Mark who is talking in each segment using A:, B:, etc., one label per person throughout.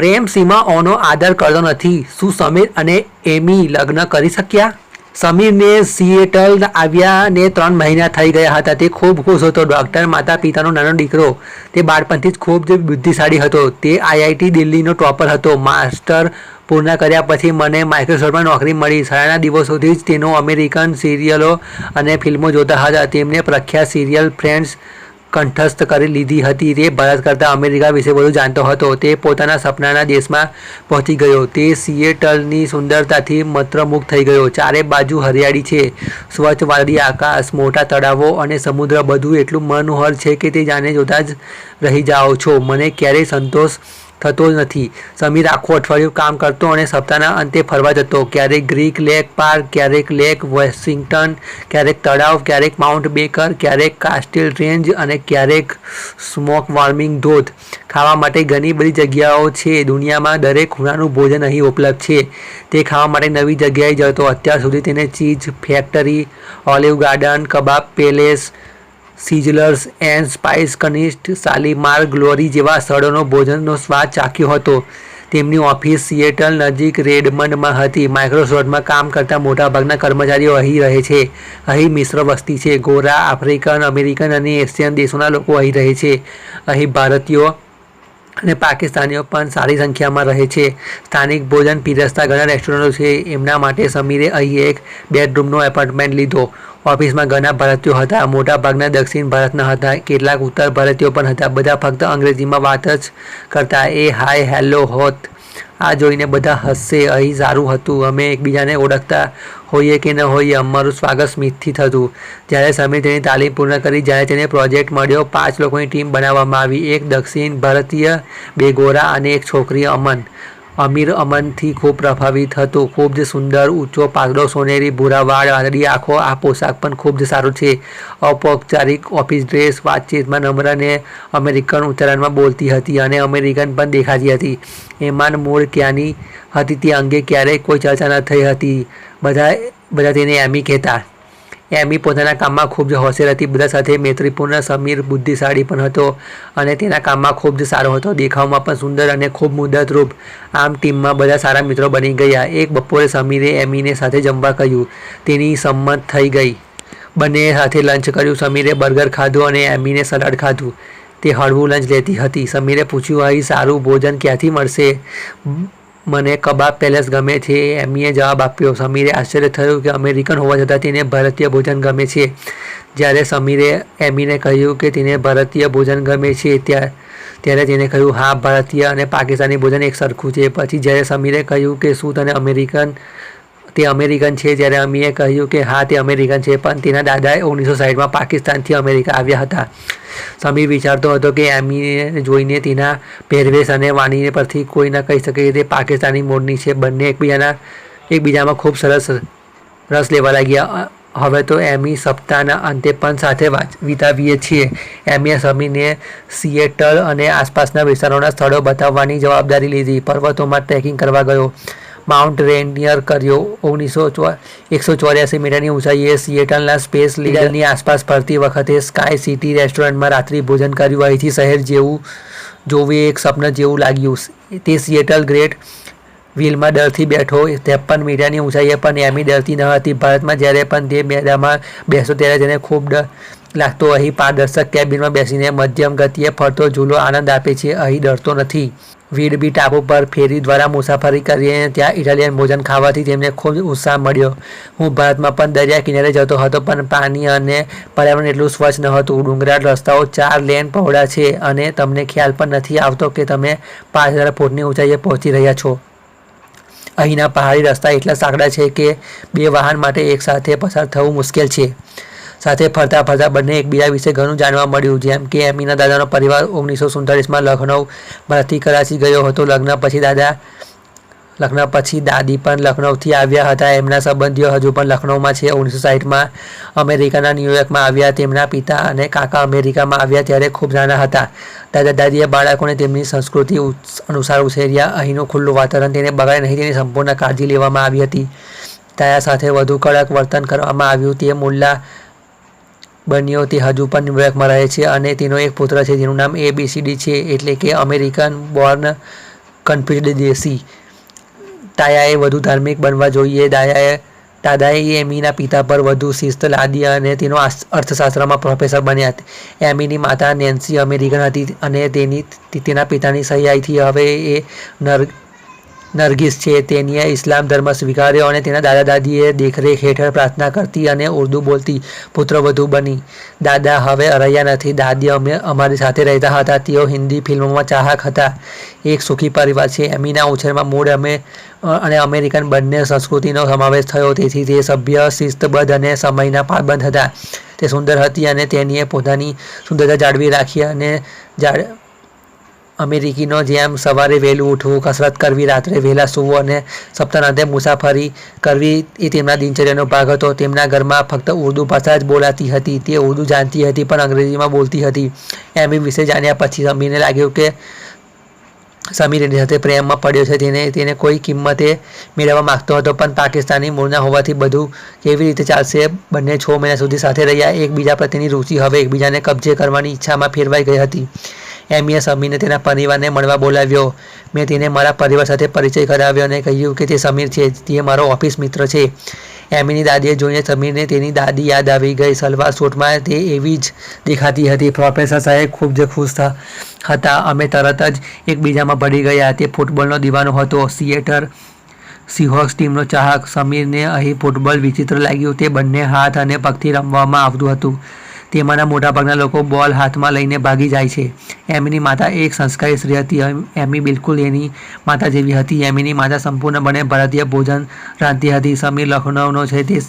A: પ્રેમ સીમાઓનો આદર કરતો નથી. શું સમીર અને એમી લગ્ન કરી શક્યા? સમીરને સિએટલ આવ્યા ને ત્રણ મહિના થઈ ગયા હતા. તે ખૂબ ખુશ હતો. ડૉક્ટર માતા પિતાનો નાનો દીકરો. તે બાળપણથી જ ખૂબ જ બુદ્ધિશાળી હતો. તે આઈઆઈટી દિલ્હીનો ટોપર હતો. માસ્ટર પૂર્ણ કર્યા પછી મને માઇક્રોસોફ્ટમાં નોકરી મળી. શાળાના દિવસોથી જ તેનો અમેરિકન સિરિયલો અને ફિલ્મો જોતા હતા. તેમને પ્રખ્યાત સિરિયલ ફ્રેન્ડ્સ કંઠસ્થ કરી લીધી હતી. તે ભારત કરતાં અમેરિકા વિશે વધુ જાણતો હતો. તે પોતાના સપનાના દેશમાં પહોંચી ગયો. તે સિએટલની સુંદરતાથી મંત્રમુગ્ધ થઈ ગયો. ચારે બાજુ હરિયાળી છે. સ્વચ્છ વાદળી આકાશ, મોટા તળાવો અને સમુદ્ર બધું એટલું મનોહર છે કે તે જાણે જોતા જ રહી જાઓ છો. મને ક્યારેય સંતોષ થતો નથી. સમીર આખું અઠવાડિયું કામ કરતો અને સપ્તાહના અંતે ફરવા જતો. ક્યારેક ગ્રીક લેક પાર્ક, ક્યારેક લેક વોશિંગ્ટન, ક્યારેક તળાવ, ક્યારેક માઉન્ટ બેકર, ક્યારેક કાસ્ટિલ રેન્જ અને ક્યારેક સ્મોક વોર્મિંગ ધોધ. ખાવા માટે ઘણી બધી જગ્યાઓ છે. દુનિયામાં દરેક ખૂણાનું ભોજન અહીં ઉપલબ્ધ છે. તે ખાવા માટે નવી જગ્યાએ જતો. અત્યાર સુધી તેને Cheese Factory, Olive Garden, Kebab Palace Sizzlers and Spice કનિષ્ઠ Shalimar Glory જેવા સ્થળોનો ભોજનનો સ્વાદ ચાખ્યો હતો. તેમની ઓફિસ સિએટલ નજીક રેડમંડમાં હતી. માઇક્રોસોફ્ટમાં કામ કરતા મોટાભાગના કર્મચારીઓ અહીં રહે છે. અહીં મિશ્ર વસ્તી છે. ગોરા, આફ્રિકન, અમેરિકન અને એશિયન દેશોના લોકો અહીં રહે છે. અહીં ભારતીયો અને પાકિસ્તાનીઓ પણ સારી સંખ્યામાં રહે છે. સ્થાનિક ભોજન પીરસતા ઘણા રેસ્ટોરન્ટો છે. એમના માટે સમીરે અહીં એક બેડરૂમનો એપાર્ટમેન્ટ લીધો. ઓફિસમાં ઘણા ભારતીયો હતા. મોટાભાગના દક્ષિણ ભારતના હતા. કેટલાક ઉત્તર ભારતીયો પણ હતા. બધા ફક્ત અંગ્રેજીમાં વાત જ કરતા. એ હાય હેલો હોત. આ જોઈને બધા હસશે અહીં સારું હતું. અમે એકબીજાને ઓળખતા હોઈએ કે ન હોઈએ, અમારું સ્વાગત સ્મિતથી થતું. જ્યારે સમીર તેની તાલીમ પૂર્ણ કરી, જ્યારે તેને પ્રોજેક્ટ મળ્યો, પાંચ લોકોની ટીમ બનાવવામાં આવી. એક દક્ષિણ ભારતીય, બે ગોરા અને એક છોકરી અમન. અમીર અમનથી ખૂબ પ્રભાવિત હતો. ખૂબ જ સુંદર, ઊંચો પાઘડો, સોનેરી ભૂરા વાળ વાદળી આંખો, આ પોશાક પણ ખૂબ જ સારું છે. ઔપચારિક ઓફિસ ડ્રેસ, વાતચીતમાં નમ્ર અને અમેરિકન ઉચ્ચારણમાં બોલતી હતી અને અમેરિકન પણ દેખાતી હતી. એમાન મૂળ ક્યાંની હતી તે અંગે ક્યારેય કોઈ ચર્ચા ન થઈ હતી. બધા બધા તેને એમી કહેતા એમી પોતાના કામમાં ખૂબ જ હોશિયાર હતી. બધા સાથે મૈત્રીપૂર્ણ, સમીર, બુદ્ધિશાળી પણ હતો અને તેના કામમાં ખૂબ જ સારો હતો. દેખાવમાં પણ સુંદર અને ખૂબ મુદતરૂપ આમ ટીમમાં બધા સારા મિત્રો બની ગયા. એક બપોરે સમીરે એમીને સાથે જમવા કહ્યું. તેની સંમત થઈ ગઈ. બંને સાથે લંચ કર્યું. સમીરે બર્ગર ખાધું અને એમીને સલાડ ખાધું. તે હળવું લંચ લેતી હતી. સમીરે પૂછ્યું, અહીં સારું ભોજન ક્યાંથી મળશે? મને કબાબ પેલેસ ગમે છે. એમીએ જવાબ આપ્યો, સમીરે આશ્ચર્ય થયું કે અમેરિકન હોવા છતાં તેને ભારતીય ભોજન ગમે છે. જ્યારે સમીરે એમીને કહ્યું કે તેને ભારતીય ભોજન ગમે છે, ત્યાં, ત્યારે તેને કહ્યું, હા, ભારતીય અને પાકિસ્તાની ભોજન એક સરખું છે. પછી જ્યારે સમીરે કહ્યું કે શું તને અમેરિકન તે અમેરિકન છે, જ્યારે અમીએ કહ્યું કે, હા, તે અમેરિકન છે, પણ તેના દાદાએ ઓગણીસો સાઠમાં પાકિસ્તાનથી અમેરિકા આવ્યા હતા. સમીર વિચારતો હતો કે એમીને જોઈને તેના પહેરવેશ અને વાણીને પરથી કોઈ ન કહી શકે કે તે પાકિસ્તાની મૂળની છે. બંને એકબીજાના, એકબીજામાં ખૂબ સરસ રસ લેવા લાગ્યા. હવે તો એમી સપ્તાહના અંતે પણ સાથે વિતાવીએ છીએ. એમીએ સમીરને સિએટલ અને આસપાસના વિસ્તારોના સ્થળો બતાવવાની જવાબદારી લીધી. પર્વતોમાં ટ્રેકિંગ કરવા ગયો. માઉન્ટ રેનિયર કર્યો, ઓગણીસો એકસો ચોર્યાસી મીટરની ઊંચાઈએ સિએટલના સ્પેસ લીડરની આસપાસ ફરતી વખતે સ્કાય સિટી રેસ્ટોરન્ટમાં રાત્રિ ભોજન કર્યું. અહીંથી શહેર જેવું જોવું એક સ્વપ્ન જેવું લાગ્યું. તે સિએટલ ગ્રેટ વ્હીલમાં ડરથી બેઠો, ત્રેપન મીટરની ઊંચાઈએ પણ એમી ડરતી ન હતી. ભારતમાં જ્યારે પણ તે મેદામાં બેસો ત્યારે તેને ખૂબ ડર લાગતો. અહીં પારદર્શક કેબિનમાં બેસીને મધ્યમ ગતિએ ફરતો ઝૂલો આનંદ આપે છે. અહીં ડરતો નથી. વીડબી ટાપુ પર ફેરી દ્વારા મુસાફરી કરીને ત્યાં ઇટાલિયન ભોજન ખાવાથી તેમને ખૂબ ઉત્સાહ મળ્યો. હું ભારતમાં પણ દરિયા કિનારે જતો હતો, પણ પાણી અને પર્યાવરણ એટલું સ્વચ્છ ન હતું. ડુંગરાળ રસ્તાઓ, ચાર લેન પહોળા છે અને તમને ખ્યાલ પણ નથી આવતો કે તમે પાંચ હજાર ફૂટની ઊંચાઈએ પહોંચી રહ્યા છો. અહીંના પહાડી રસ્તા એટલા સાંકડા છે કે બે વાહન માટે એકસાથે પસાર થવું મુશ્કેલ છે. સાથે ફરતા ફરતા બંને એકબીજા વિશે ઘણું જાણવા મળ્યું. જેમ કે એમીના દાદાનો પરિવાર ઓગણીસો સુડતાલીસમાં લખનૌમાંથી કરાચી ગયો હતો. લગ્ન પછી દાદા, લગ્ન પછી દાદી પણ લખનૌથી આવ્યા હતા. એમના સંબંધીઓ હજુ પણ લખનૌમાં છે. ઓગણીસો સાઠમાં અમેરિકાના ન્યૂયોર્કમાં આવ્યા. તેમના પિતા અને કાકા અમેરિકામાં આવ્યા ત્યારે ખૂબ નાના હતા. દાદા, દાદીએ બાળકોને તેમની સંસ્કૃતિ અનુસાર ઉછેર્યા. અહીંનું ખુલ્લું વાતાવરણ તેને બગાડે નહીં, તેની સંપૂર્ણ કાળજી લેવામાં આવી હતી. તાયા સાથે વધુ કડક વર્તન કરવામાં આવ્યું. તે મુલ્લા બન્યો તે હજુ પણ ન્યુયોર્કમાં રહે છે અને તેનો એક પુત્ર છે, જેનું નામ એ બી સી ડી છે એટલે કે અમેરિકન બોર્ન કન્ફ્યુઝડ દેશી. તાયાએ વધુ ધાર્મિક બનવા જોઈએ. દાયાએ, દાદાએ એમીના પિતા પર વધુ શિસ્ત લાદી અને તેનો અર્થશાસ્ત્રમાં પ્રોફેસર બન્યા એમીની માતા નેન્સી અમેરિકન હતી અને તેની, તેના પિતાની સહિયાઈથી હવે એ નર નરગિસ છે તેણીએ ઇસ્લામ ધર્મ સ્વીકાર્યો અને તેના દાદા દાદીએ દેખરેખ હેઠળ પ્રાર્થના કરતી અને ઉર્દુ બોલતી પુત્રવધુ બની. દાદા હવે અરૈયા નથી, દાદી અમે અમારી સાથે રહેતા હતા, તેઓ હિન્દી ફિલ્મોમાં ચાહક હતા. એક સુખી પરિવાર છે, એમીના ઉછેરમાં મૂળ અમે અને અમેરિકન બંને સંસ્કૃતિનો સમાવેશ થયો, તેથી તે સભ્ય, શિસ્તબદ્ધ અને સમયના પાબંધ હતા. તે સુંદર હતી અને તેણીએ પોતાની સુંદરતા જાળવી રાખી અને જાળ અમેરિકીનો જેમ સવારે વહેલું ઉઠવું, કસરત કરવી, રાત્રે વહેલા સૂવું અને સપ્તાહાંતે મુસાફરી કરવી એ તેમના દિનચર્યાનો ભાગ હતો. તેમના ઘરમાં ફક્ત ઉર્દુ ભાષા જ બોલાતી હતી. તે ઉર્દુ જાણતી હતી પણ અંગ્રેજીમાં બોલતી હતી. એમ વિશે જાણ્યા પછી સમીરને લાગ્યું કે સમીર એની સાથે પ્રેમમાં પડ્યો છે. તેને તેને કોઈ કિંમતે મેળવવા માગતો હતો પણ પાકિસ્તાની મૂળના હોવાથી બધું કેવી રીતે ચાલશે બંને છ મહિના સુધી સાથે રહ્યા. એકબીજા પ્રત્યેની રુચિ હવે એકબીજાને કબજે કરવાની ઈચ્છામાં ફેરવાઈ ગઈ હતી. એમીએ સમીરને તેના પરિવારને મળવા બોલાવ્યો. મેં તેને મારા પરિવાર સાથે પરિચય કરાવ્યો અને કહ્યું કે તે સમીર છે, તે મારો ઓફિસ મિત્ર છે. એમીની દાદીએ જોઈને સમીરને તેની દાદી યાદ આવી ગઈ. સલવાર સૂટમાં તે એવી જ દેખાતી હતી. પ્રોફેસર સાહેબ ખૂબ જ ખુશ હતા. અમે તરત જ એકબીજામાં ભળી ગયા. તે ફૂટબોલનો દીવાનો હતો. સિએટર સિહોક્સ ટીમનો ચાહક સમીરને અહીં ફૂટબોલ વિચિત્ર લાગ્યું. તે બંને હાથ અને પગથી રમવામાં આવતું હતું. તેમાંના મોટાભાગના લોકો બોલ હાથમાં લઈને ભાગી જાય છે. એમની માતા એક સંસ્કારી સ્ત્રી હતી. એમ- બિલકુલ એની માતા જેવી હતી. એમીની માતા સંપૂર્ણપણે ભારતીય ભોજન રાંધતી હતી. સમીર લખનૌનો છે તે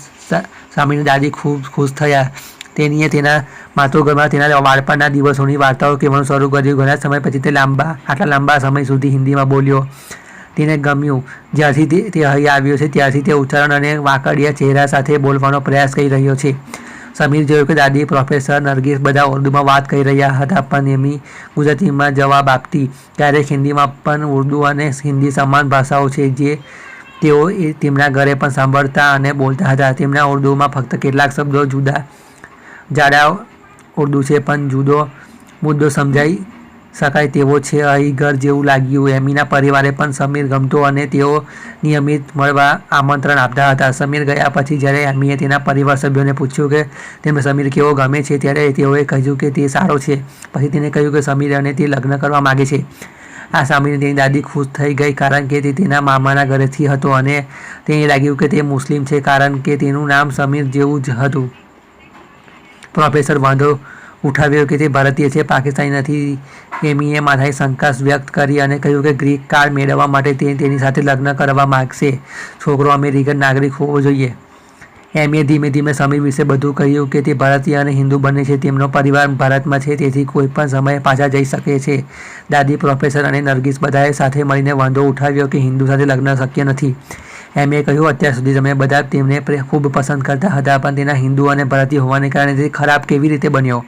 A: સામીની દાદી ખૂબ ખુશ થયા. તેણીએ તેના માતૃઘરમાં તેના બાળપણના દિવસોની વાર્તાઓ કહેવાનું શરૂ કર્યું. ઘણા સમય પછી તે લાંબા, આટલા લાંબા સમય સુધી હિન્દીમાં બોલ્યો. તેને ગમ્યું. જ્યારથી તે અહીં આવ્યો છે, ત્યારથી તે ઉચ્ચારણ અને વાકડિયા ચહેરા સાથે બોલવાનો પ્રયાસ કરી રહ્યો છે. સમીર જોયું કે દાદી પ્રોફેસર નરગીસ બધા ઉર્દુમાં વાત કરી રહ્યા હતા, પણ એમની ગુજરાતીમાં જવાબ આપતી. ક્યારેક હિન્દીમાં પણ ઉર્દુ અને હિન્દી સમાન ભાષાઓ છે જે તેઓ એ તેમના ઘરે પણ સાંભળતા અને બોલતા હતા. તેમના ઉર્દુમાં ફક્ત કેટલાક શબ્દો જુદા જાડા ઉર્દુ છે, પણ જુદો મુદ્દો સમજાઈ શકાય તેવો છે. અહીં ઘર જેવું લાગ્યું. એમીના પરિવારે પણ સમીર ગમતો અને તેઓ નિયમિત મળવા આમંત્રણ આપતા હતા. સમીર ગયા પછી જ્યારે એમીએ તેના પરિવાર સભ્યોને પૂછ્યું કે તેમને સમીર કેવો ગમે છે? ત્યારે તેઓએ કહ્યું કે તે સારો છે. પછી તેને કહ્યું કે સમીર અને તે લગ્ન કરવા માગે છે. આ સાંભળીને તેની દાદી ખુશ થઈ ગઈ કારણ કે તે તેના મામાના ઘરેથી હતો અને તેને લાગ્યું કે તે મુસ્લિમ છે કારણ કે તેનું નામ સમીર જેવું જ હતું. પ્રોફેસર વાંધો ઉઠાવ્યો કે તે ભારતીય છે પાકિસ્તાની નથી એમીએ માથાએ શંકા વ્યક્ત કરી અને કહ્યું કે ગ્રીક કાર્ડ મેળવવા માટે તે તેની સાથે લગ્ન કરવા માગશે. છોકરો અમેરિકન નાગરિક હોવો જોઈએ. એમીએ ધીમે ધીમે સમીર વિશે બધું કહ્યું કે તે ભારતીય અને હિન્દુ બંને છે, તેમનો પરિવાર ભારતમાં છે, તેથી કોઈ પણ સમયે પાછા જઈ શકે છે. દાદી, પ્રોફેસર અને નરગીસ બધાએ સાથે મળીને વાંધો ઉઠાવ્યો કે હિન્દુ સાથે લગ્ન શક્ય નથી. એમએ કહ્યું, અત્યાર સુધી તમે બધા તેમને ખૂબ પસંદ કરતા હતા, પણ તેના હિન્દુ અને ભારતીય હોવાને કારણે તે ખરાબ કેવી રીતે બન્યો?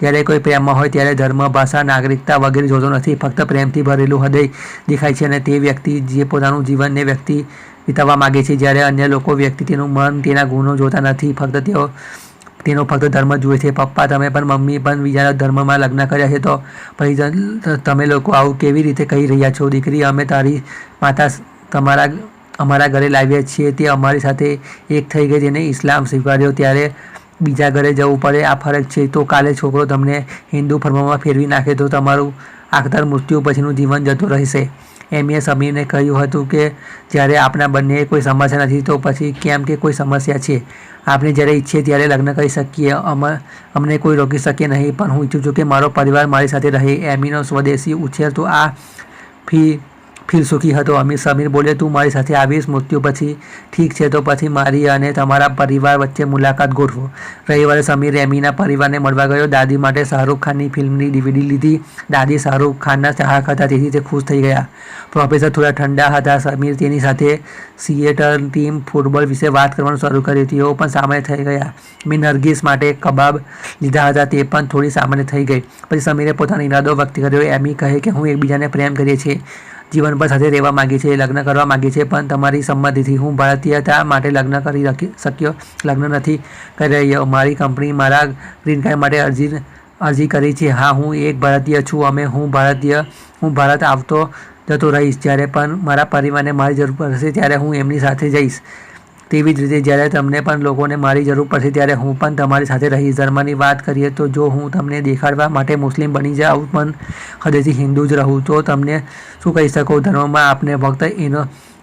A: જ્યારે કોઈ પ્રેમમાં હોય, ત્યારે ધર્મ, ભાષા, નાગરિકતા વગેરે જોતો નથી, ફક્ત પ્રેમથી ભરેલું હૃદય દેખાય છે અને તે વ્યક્તિ જે પોતાનું જીવનને વ્યક્તિ વિતાવવા માગે છે, જ્યારે અન્ય લોકો વ્યક્તિ તેનું મન, તેના ગુણો જોતા નથી, ફક્ત તેઓ, તેનો ફક્ત ધર્મ જુએ છે. પપ્પા, તમે પણ મમ્મી પણ બીજા ધર્મમાં લગ્ન કર્યા છે, તો પછી તમે લોકો આવું કેવી રીતે કહી રહ્યા છો? દીકરી, અમે તારી માતા તમારા અમારા ઘરે લાવ્યા છીએ તે અમારી સાથે એક થઈ ગઈ જેને ઇસ્લામ સ્વીકાર્યો. ત્યારે બીજા ઘરે જવું પડે, આ ફરક છે. તો કાલે છોકરો તમને હિન્દુ ધર્મમાં ફેરવી નાખે તો તમારું આખતર મૃત્યુ પછીનું જીવન જતું રહેશે. એમએ સમીરને કહ્યું હતું કે, જ્યારે આપણા બંને કોઈ સમસ્યા નથી, તો પછી કેમ કે કોઈ સમસ્યા છે. આપણે જ્યારે ઈચ્છીએ ત્યારે લગ્ન કરી શકીએ. અમ, અમને કોઈ રોકી શકે નહીં, પણ હું ઈચ્છું છું કે મારો પરિવાર મારી સાથે રહે. એમીનો સ્વદેશી ઉછેર તો આ ફી ફિલસૂફી હતો. અમીર સમીર બોલે, તું મારી સાથે આવીશ, મૃત્યુ પછી ઠીક છે તો પછી મારી અને તમારા પરિવાર વચ્ચે મુલાકાત ગોઠવો. રવિવારે સમીર એમીના પરિવારને મળવા ગયો. દાદી માટે શાહરૂખ ખાનની ફિલ્મની ડીવીડી લીધી. દાદી શાહરૂખ ખાનના ચાહક હતા, તેથી તે ખુશ થઈ ગયા. પ્રોફેસર થોડા ઠંડા હતા. સમીર તેની સાથે સિએટર ટીમ ફૂટબોલ વિશે વાત કરવાનું શરૂ કર્યું. તેઓ પણ સામાન્ય થઈ ગયા. મેં નરગીસ માટે કબાબ લીધા હતા, તે પણ થોડી સામાન્ય થઈ ગઈ. પછી સમીરે પોતાનો ઇરાદો વ્યક્ત કર્યો. એમી કહે કે, હું એકબીજાને પ્રેમ કરીએ છીએ. જીવનભર સાથે રહેવા માગી છે, લગ્ન કરવા માગી છે, પણ તમારી સંમતિથી હું ભારતીયતા માટે લગ્ન કરી શક્યો. લગ્ન નથી કરી રહ્યો. મારી કંપની મારા ગ્રીન કાર્ડ માટે અરજી અરજી કરી છે. હા, હું એક ભારતીય છું. અમે હું ભારતીય, હું ભારત આવતો જતો રહીશ. જ્યારે પણ મારા પરિવારને મારી જરૂર પડશે, ત્યારે હું એમની સાથે જઈશ. તેવી જ રીતે જ્યારે તમને પણ લોકોને મારી જરૂર પડશે ત્યારે હું પણ તમારી સાથે રહીશ ધર્મની વાત કરીએ તો જો હું તમને દેખાડવા માટે મુસ્લિમ બની જાઉં પણ હૃદયથી હિન્દુ જ રહું, તો તમને શું કહી શકો? ધર્મમાં આપણે ફક્ત એનો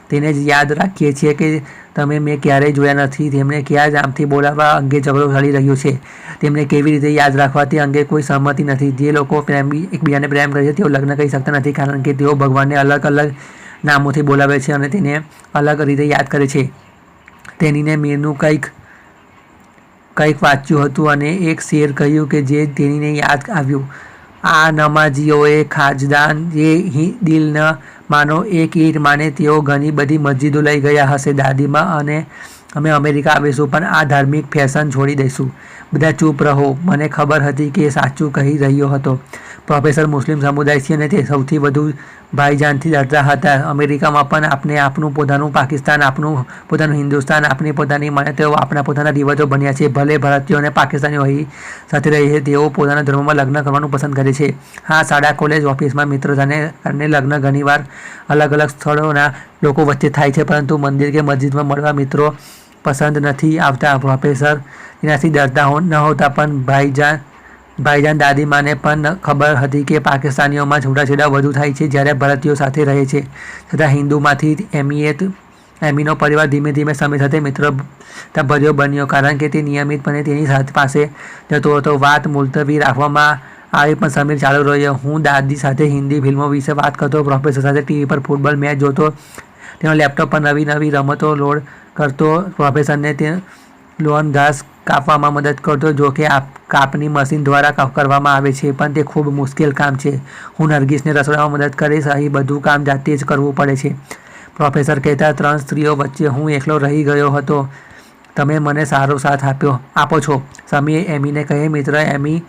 A: તેને જ યાદ રાખીએ છીએ કે તમે મેં ક્યારેય જોયા નથી. તેમને કયા નામથી બોલાવવા અંગે ઝઘડો ચાલી રહ્યો છે? તેમને કેવી રીતે યાદ રાખવા તે અંગે કોઈ સહમતિ નથી. જે લોકો પ્રેમ એકબીજાને પ્રેમ કરે છે, તેઓ લગ્ન કરી શકતા નથી કારણ કે તેઓ ભગવાનને અલગ અલગ નામોથી બોલાવે છે અને તેને અલગ રીતે યાદ કરે છે. તેનીને મીરનું કંઈક કંઈક વાંચ્યું હતું અને એક શેર કહ્યું કે જે તેણીને યાદ આવ્યું. આ નમાજીઓએ ખાજદાન જે દિલ ન માનો, એક ઈર માને તેઓ ઘણી બધી મસ્જિદો લઈ ગયા હશે દાદીમાં અને અમે અમેરિકા આવીશું, પણ આ ધાર્મિક ફેશન છોડી દઈશું. બધા ચૂપ રહો. મને ખબર હતી કે એ સાચું કહી રહ્યો હતો. પ્રોફેસર મુસ્લિમ સમુદાય છે અને તે સૌથી વધુ ભાઈજાનથી ડરતા હતા. અમેરિકામાં પણ આપણે આપણું પોતાનું, પાકિસ્તાન આપનું, પોતાનું હિન્દુસ્તાન આપણી પોતાની માન્યતાઓ આપણા પોતાના રિવાજો બન્યા છે. ભલે ભારતીયો અને પાકિસ્તાનીઓ અહીં સાથે રહી છે, તેઓ પોતાના ધર્મમાં લગ્ન કરવાનું પસંદ કરે છે. હા, શાળા, કોલેજ, ઓફિસમાં મિત્રતાને કારણે લગ્ન ઘણીવાર અલગ અલગ સ્થળોના લોકો વચ્ચે થાય છે, પરંતુ મંદિર કે મસ્જિદમાં મળવા મિત્રો પસંદ નથી આવતા. પ્રોફેસર એનાથી ડરતા ન હોતા, પણ ભાઈજાન ભાઈજાન દાદીમાને પણ ખબર હતી કે પાકિસ્તાનીઓમાં છૂટાછેડા વધુ થાય છે જ્યારે ભારતીયો સાથે રહે છે. છતાં હિન્દુમાંથી એમીએ એમીનો પરિવાર ધીમે ધીમે સમય સાથે મિત્રતા ભર્યો બન્યો. કારણ કે તે નિયમિતપણે તેની સાથે પાસે જતો હતો. વાત મુલતવી રાખવામાં આવી પણ સમીર ચાલુ રહ્યો. હું દાદી સાથે હિન્દી ફિલ્મો વિશે વાત કરતો પ્રોફેસર સાથે ટીવી પર ફૂટબોલ મેચ જોતો, તેનો લેપટોપ પર નવી નવી રમતો લોડ કરતો. પ્રોફેસરને તે લોન ઘાસ કાપવામાં મદદ કરતો જો કે આપ કાપની મશીન દ્વારા કરવામાં આવે છે, પણ તે ખૂબ મુશ્કેલ કામ છે. હું નરગીસને રસોડામાં મદદ કરીશ, અહીં બધું કામ જાતે જ કરવું પડે છે. પ્રોફેસર કહેતા ત્રણ સ્ત્રીઓ વચ્ચે હું એકલો રહી ગયો હતો. તમે મને સારો સાથ આપ્યો. આપો છો. સમીએ એમીને કહે મિત્ર એમી,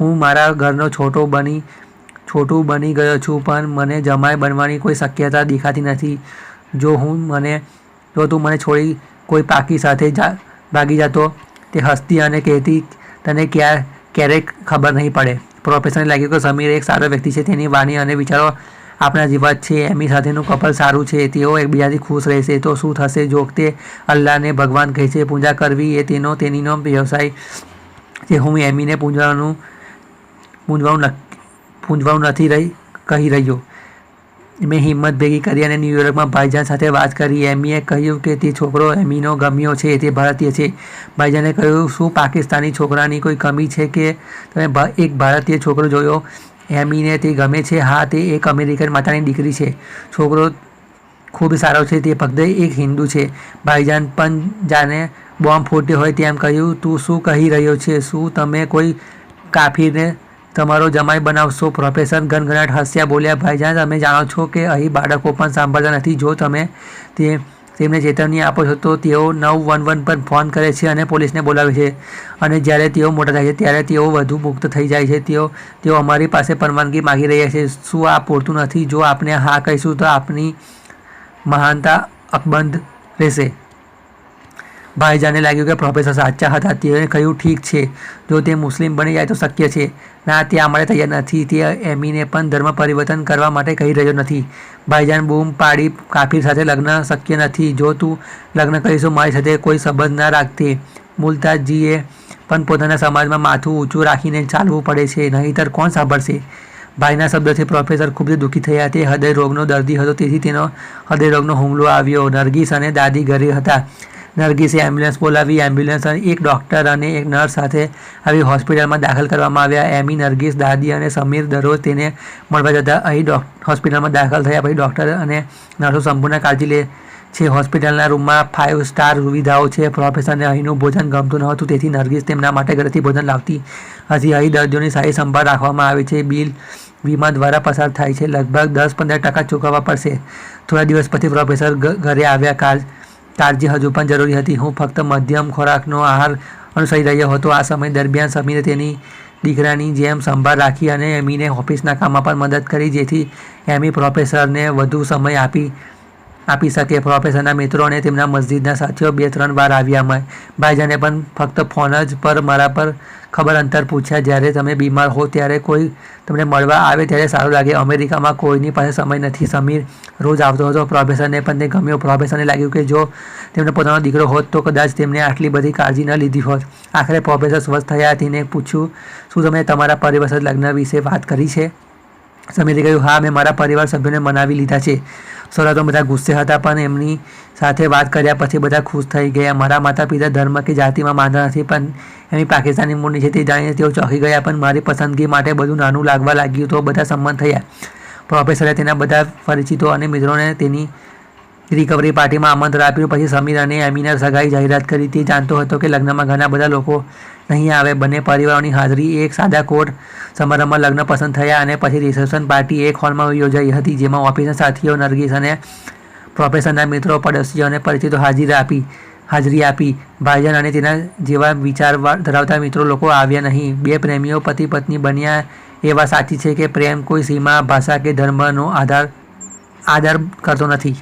A: હું મારા ઘરનો છોટો બની, છોટું બની ગયો છું, પણ મને જમાય બનવાની કોઈ શક્યતા દેખાતી નથી. જો હું મને, જો તું મને છોડી કોઈ પાકી સાથે જા, ભાગી જતો તે હસતી અને કહેતી તને ક્યાં ક્યારેક ખબર નહીં પડે. પ્રોફેસરને લાગ્યું કે સમીર એક સારો વ્યક્તિ છે, તેની વાણી અને વિચારો આપણા જેવા છે. એમની સાથેનું કપલ સારું છે. તેઓ એકબીજાથી ખુશ રહેશે. તો શું થશે? જો તે અલ્લાહને ભગવાન કહે છે, પૂજા કરવી એ તેનો, તેનીનો વ્યવસાય જે હું એમીને પૂંજવાનું પૂંજવાનું પૂંજવાનું નથી રહી, કહી રહ્યો. મેં હિંમત ભેગી કરી અને ન્યૂયોર્કમાં ભાઈજાન સાથે વાત કરી. એમીએ કહ્યું કે તે છોકરો એમીનો ગમ્યો છે, તે ભારતીય છે. ભાઈજાને કહ્યું, શું પાકિસ્તાની છોકરાની કોઈ કમી છે કે તમે એક ભારતીય છોકરો જોયો એમીને, તે ગમે છે. હા, તે એક અમેરિકન માતાની દીકરી છે. છોકરો ખૂબ સારો છે, તે ફક્ત એક હિન્દુ છે ભાઈજાન પણ જાણે બોમ્બ ફૂટ્યો હોય તેમ કહ્યું, તું શું કહી રહ્યો છે? શું તમે કોઈ કાફીરને તમારો જમાઈ બનાવશો. પ્રોફેસર ગનગનાટ હસ્યા બોલ્યા, ભાઈજાન, તમે જાણો છો કે અહીં બાળકો પણ સાંભળતા નથી. જો તમે તે તેમને ચેતવણી આપો છો, તો તેઓ નવ વન વન પર ફોન કરે છે અને પોલીસને બોલાવે છે. અને જ્યારે તેઓ મોટા થાય છે, ત્યારે તેઓ વધુ મુક્ત થઈ જાય છે. તેઓ તેઓ અમારી પાસે પરવાનગી માગી રહ્યા છે. શું આ પૂરતું નથી? જો આપણે હા કહીશું, તો આપની મહાનતા અકબંધ રહેશે. ભાઈજાને લાગ્યું કે પ્રોફેસર સાચા હતા, તેઓએ કહ્યું, ઠીક છે, જો તે મુસ્લિમ બની જાય તો શક્ય છે. ના, તે માટે તૈયાર નથી. તે એમીને પણ ધર્મ પરિવર્તન કરવા માટે કહી રહ્યો નથી. ભાઈજાન બૂમ પાડી કાફીર સાથે લગ્ન શક્ય નથી. જો તું લગ્ન કરીશું મારી સાથે કોઈ સંબંધ ના રાખતી મુલતાજીએ પણ પોતાના સમાજમાં માથું ઊંચું રાખીને ચાલવું પડે છે, નહીંતર કોણ સાંભળશે? ભાઈના શબ્દથી પ્રોફેસર ખૂબ જ દુઃખી થયા. તે હૃદય રોગનો દર્દી હતો, તેથી તેનો હૃદય રોગનો હુમલો આવ્યો. નરગીસ અને દાદી ઘરે હતા. નરગીસે એમ્બ્યુલન્સ બોલાવી એમ્બ્યુલન્સ અને એક ડૉક્ટર અને એક નર્સ સાથે આવી હોસ્પિટલમાં દાખલ કરવામાં આવ્યા. એમી, નરગીસ, દાદી અને સમીર દરરોજ તેને મળવા જતા અહીં હોસ્પિટલમાં દાખલ થયા પછી ડૉક્ટર અને નર્સો સંપૂર્ણ કાળજી લે છે. હોસ્પિટલના રૂમમાં ફાઇવ સ્ટાર સુવિધાઓ છે. પ્રોફેસરને અહીંનું ભોજન ગમતું ન હતું, તેથી નરગીસ તેમના માટે ઘરેથી ભોજન લાવતી હતી. અહીં દર્દીઓની સારી સંભાળ રાખવામાં આવે છે. બિલ, વીમા દ્વારા પસાર થાય છે. લગભગ દસ પંદર ટકા ચૂકવવા પડશે. થોડા દિવસ પછી પ્રોફેસર ઘરે આવ્યા. કાર કાળજી હજુ પણ જરૂરી હતી. હું ફક્ત મધ્યમ ખોરાકનો આહાર અનુસરી રહ્યો હતો. આ સમય દરમિયાન સમીરે તેની દીકરાની જેમ સંભાળ રાખી અને એમીને ઓફિસના કામમાં પણ મદદ કરી, જેથી એમી પ્રોફેસરને વધુ સમય આપી આપી શકે પ્રોફેસરના મિત્રો અને તેમના મસ્જિદના સાથીઓ બે ત્રણ વાર આવ્યા મેં ભાઈજાને પણ ફક્ત ફોન જ પર, મારા પર ખબર અંતર પૂછ્યા. જ્યારે તમે બીમાર હો ત્યારે કોઈ તમને મળવા આવે ત્યારે સારું લાગે. અમેરિકામાં કોઈની પાસે સમય નથી. સમીર રોજ આવતો હતો. પ્રોફેસરને પણ તે ગમ્યો. પ્રોફેસરને લાગ્યું કે જો તેમને પોતાનો દીકરો હોત તો કદાચ તેમને આટલી બધી કાળજી ન લીધી હોત. આખરે પ્રોફેસર સ્વસ્થ થયા તેને પૂછ્યું, શું તમે તમારા પરિવાર લગ્ન વિશે વાત કરી છે? સમીરે કહ્યું, હા, મેં મારા પરિવાર સભ્યોને મનાવી લીધા છે. શરૂઆતમાં બધા ગુસ્સે હતા, પણ એમની સાથે વાત કર્યા પછી બધા ખુશ થઈ ગયા. મારા માતા પિતા ધર્મ કે જાતિમાં માનતા નથી, પણ એમની પાકિસ્તાની મૂળની છે તે જાણીને તેઓ ચોંકી ગયા. પણ મારી પસંદગી માટે બધું નાનું લાગવા લાગ્યું તો બધા સંમત થયા. પ્રોફેસરે તેના બધા પરિચિતો અને મિત્રોને તેની રિકવરી પાર્ટીમાં આમંત્રણ આપ્યું. પછી સમીર અને એમીને સગાઈ જાહેરાત કરી. તે જાણતો હતો કે લગ્નમાં ઘણા બધા લોકો નહીં આવે. બંને પરિવારોની હાજરી એક સાદા કોટ સમારંભમાં લગ્ન પસંદ થયા અને પછી રિસેપ્શન પાર્ટી એક હોલમાં યોજાઈ હતી, જેમાં ઓફિસના સાથીઓ, નરગીસ અને પ્રોફેસરના મિત્રો પડોશીઓ અને પરિચિતો હાજરી આપી હાજરી આપી. ભાઈજાન અને તેના જેવા વિચાર ધરાવતા મિત્રો લોકો આવ્યા નહીં. બે પ્રેમીઓ પતિ પત્ની બન્યા એવા સાચી છે કે પ્રેમ કોઈ સીમા, ભાષા કે ધર્મનો આધાર આદર કરતો નથી.